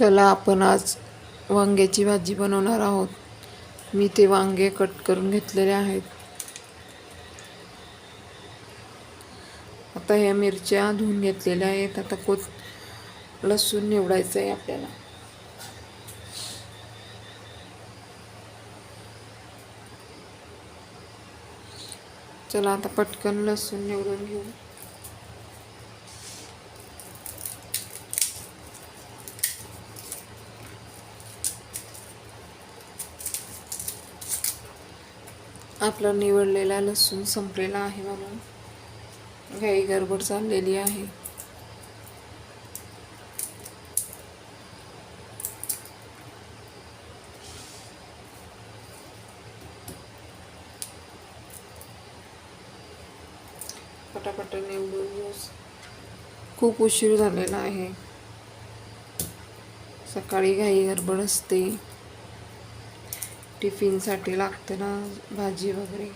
चला आपण आज वांग्याची भाजी बनवणार आहोत. मी ते वांगे कट करून घेतलेले आहेत. आता ह्या मिरच्या धुवून घेतलेल्या आहेत. आता कोथ लसूण निवडायचं आहे आपल्याला. चला आता पटकन लसूण निवडून घेऊ. आपला निवडलेला लसूण संपलेला आहे म्हणून घाई गडबड चाललेली आहे. पटापट निवडून खूप उशीर झालेला आहे. सकाळी घाई गडबड असते. टिफिनसाठी लागते ना भाजी वगैरे.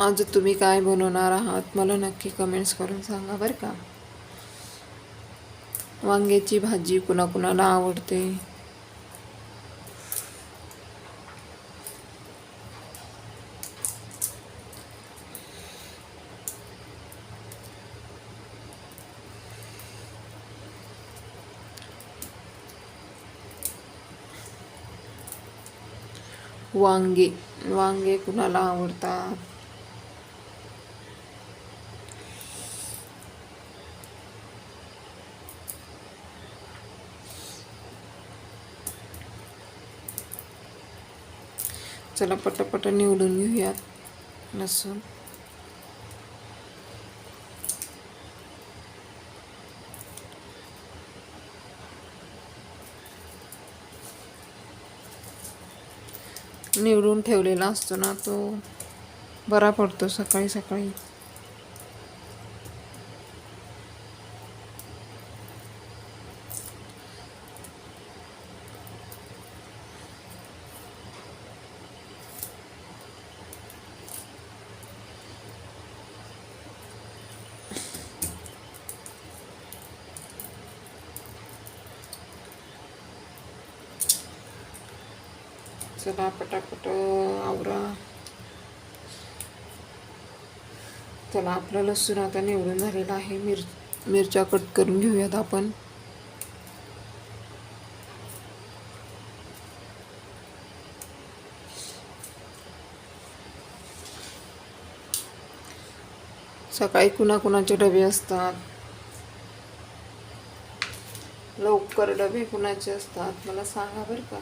आज तुम्ही काय बनवणार आहात मला नक्की कमेंट्स करून सांगा बरं का. वांग्याची भाजी कुणाकुणाला आवडते? वांगे. वांगे कुणाला आवडतात? चला पटापट निवडून घेऊयात. लसूण निवडून ठेवलेला असतो ना तो बरा पडतो सकाळी सकाळी. चला पटापट आवरा. चला आपलं लसूण आता निवडून झालेलं आहे. मिर मिरच्या कट करून घेऊयात आपण. सकाळी कुणाकुणाचे डबे असतात? लवकर डबे कुणाचे असतात? मला सांगा बरं का.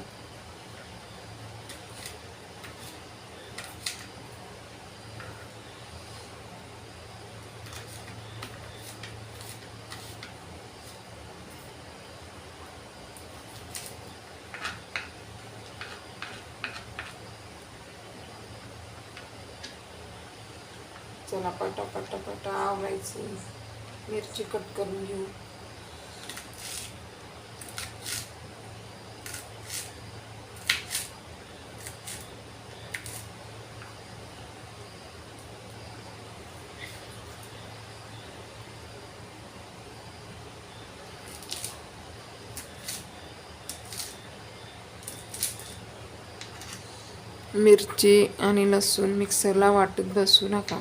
पटा मिरची कट करून घेऊ. मिरची आणि लसूण मिक्सरला वाटत बसू नका.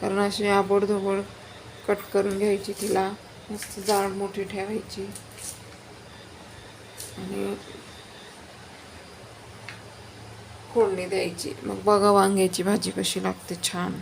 कारण अशी आबडधोबड कट करून घ्यायची तिला. मस्त जाड मोठी ठेवायची. आणि फोडणी द्यायची. मग बघा वांग्याची भाजी कशी लागते छान.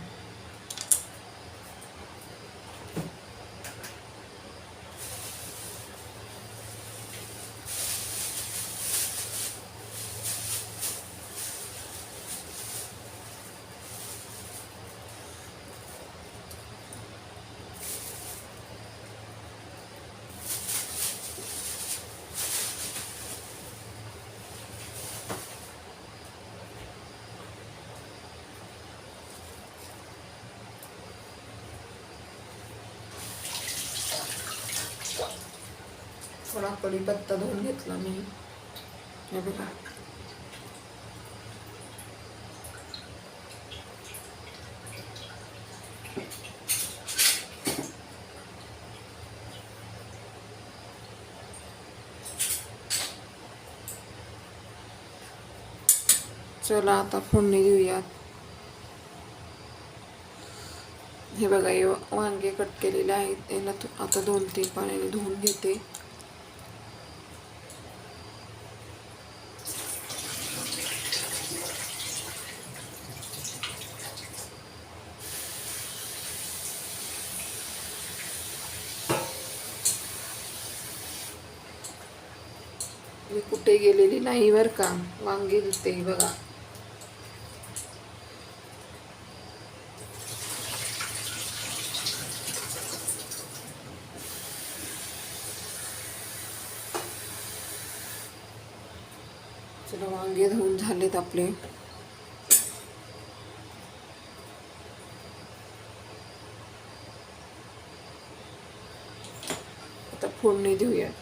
थोडा कढीपत्ता धुवून घेतला मी. हे बघा. चला आता फोडणी देऊयात. हे बघा हे वांगे कट केलेले आहेत. यांना आता दोन तीन पाण्याने धुवून घेते. मी कुठे गेलेली नाही बरं का. वांगे धुते बघा. चला वांगे धुवून झालेत आपले. आता फोडणी देऊयात.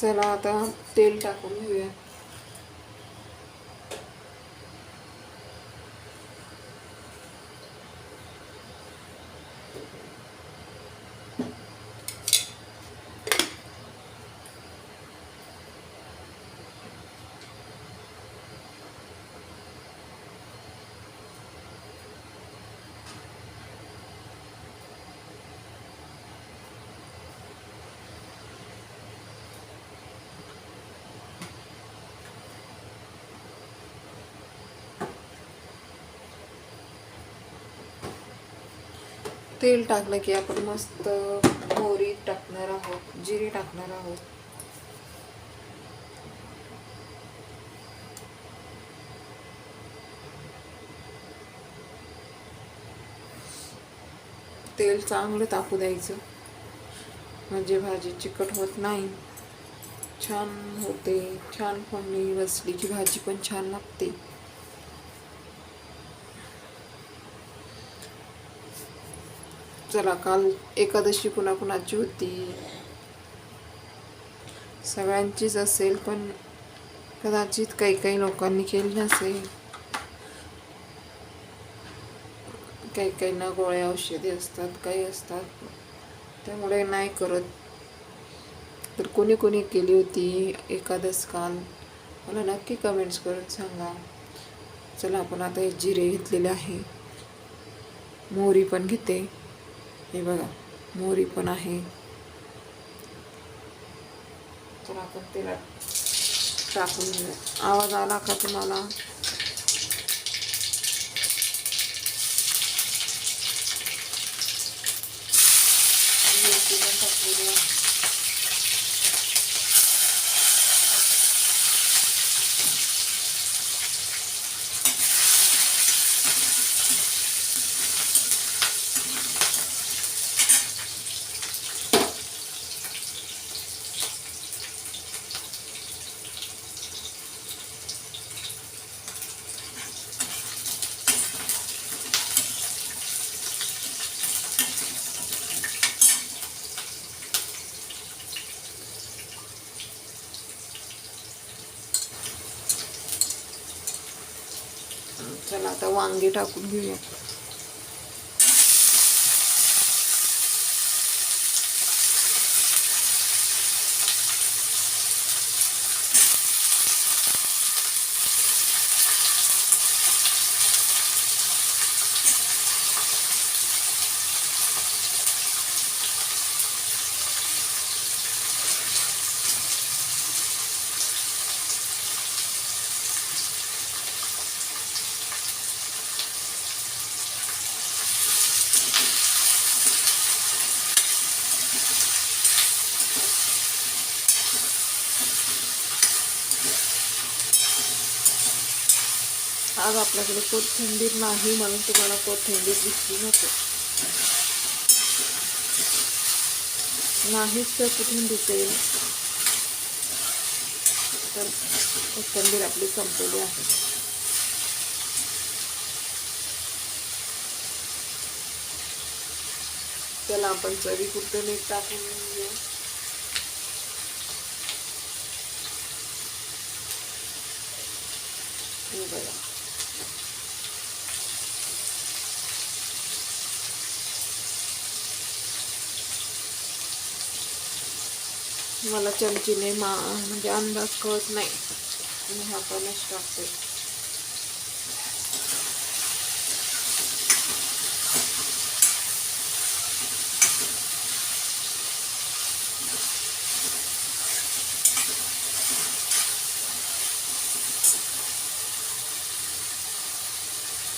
चला आता तेल टाकून घेऊया. तेल टाकलं की आपण मस्त मोहरी टाकणार आहोत जिरे टाकणार आहोत. तेल चांगलं तापू द्यायचं. म्हणजे भाजी चिकट होत नाही. छान होते छान फोडणी बसली की भाजी पण छान लागते. चला काल एकादशी कुणाकुणाची होती. सगळ्यांचीच असेल पण कदाचित काही काही लोकांनी केली नसेल. काही काही ना गोळ्या औषधे असतात काही असतात त्यामुळे नाही करत. तर कोणी कोणी केली होती एकादश काल? मला नक्की कमेंट्स करत सांगा. चला आपण आता हे जिरे घेतलेले आहे. मोहरी पण घेते. हे बघा मोहरी पण आहे. तर आपण त्याला टाकून आवाज आला का तुम्हाला? मिरची पण टाकलेली आहे. चला आता वांगे टाकून घेऊया आज आपल्याकडे कोथिंबीर नाही म्हणून तुम्हाला कोथिंबीर दिसली नको नाहीच तर कुठून दिसेल? तर कोथिंबीर आपली संपलेली आहे. त्याला आपण चवी कुठं मीठ टाकून घेऊ बघा. मला चमचीने मा म्हणजे अंदाज कळत नाही. मी हातानेच टाकते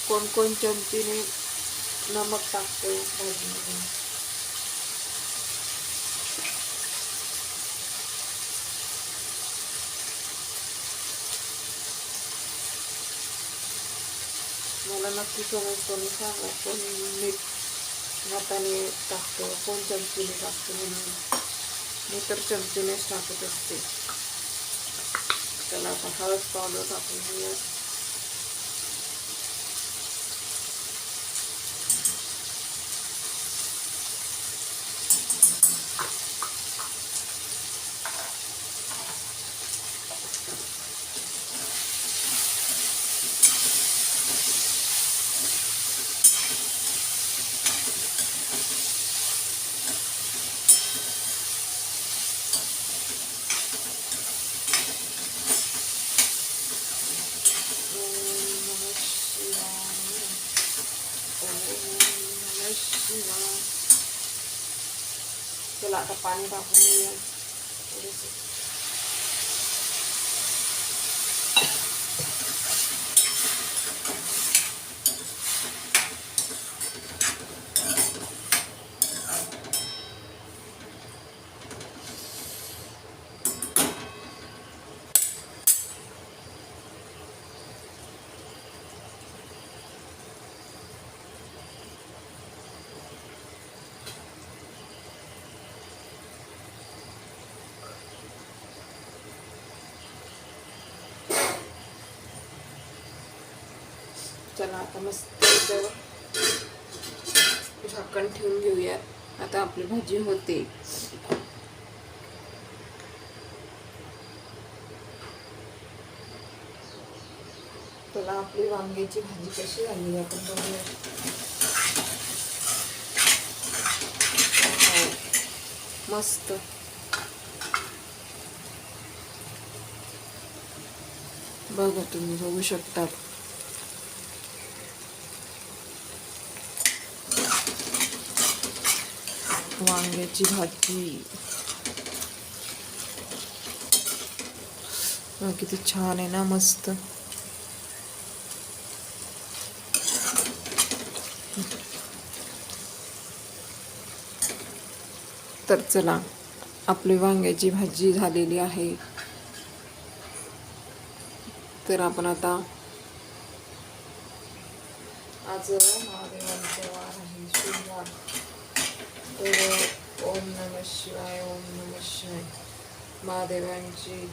कोण कोण चमचीने नमक टाकते भाजीमध्ये. मला नक्की कमेंट करून सांगा. कोण मीठ हाताने टाकतो कोण चमचीने टाकतो म्हणून. मी तर चमचीनेच टाकत असते. त्याला आपण हळद पावडर टाकून घेऊया ओम नमः शिवाय ओम नमः शिवाय चला आता पाणी टाकून घेऊया थोडंसं. चला आता मस्त झाकण ठेवून घेऊयात. आता आपली भाजी होते. चला आपली वांग्याची भाजी कशी झाली आपण बघूया. हो, मस्त. बघा तुम्ही बघू शकता. वांग्याची भाजी. किती छान आहे ना मस्त. तर चला आपली वांग्याची भाजी झालेली आहे. तर आपण आता आज महादेवांचा वार आहे सोमवार तर ओम नम शिवाय ओम नम शिवाय. महादेवांची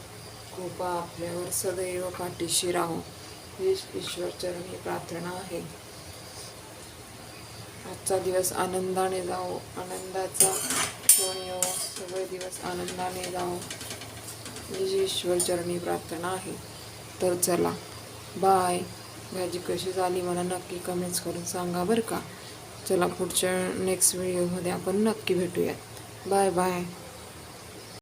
कृपा आपल्यावर सदैव पाठीशी राहो. हीच ईश्वरचरणी प्रार्थना आहे. आजचा दिवस आनंदाने जाओ आनंदाचा क्षण येऊ सगळे दिवस आनंदाने जाओ ही ईश्वरचरणी प्रार्थना आहे. तर चला बाय. भाजी कशी झाली मला नक्की कमेंट्स करून सांगा बरं का? चला पुढच्या नेक्स्ट व्हिडिओमध्ये आपण नक्की भेटूयात. Bye bye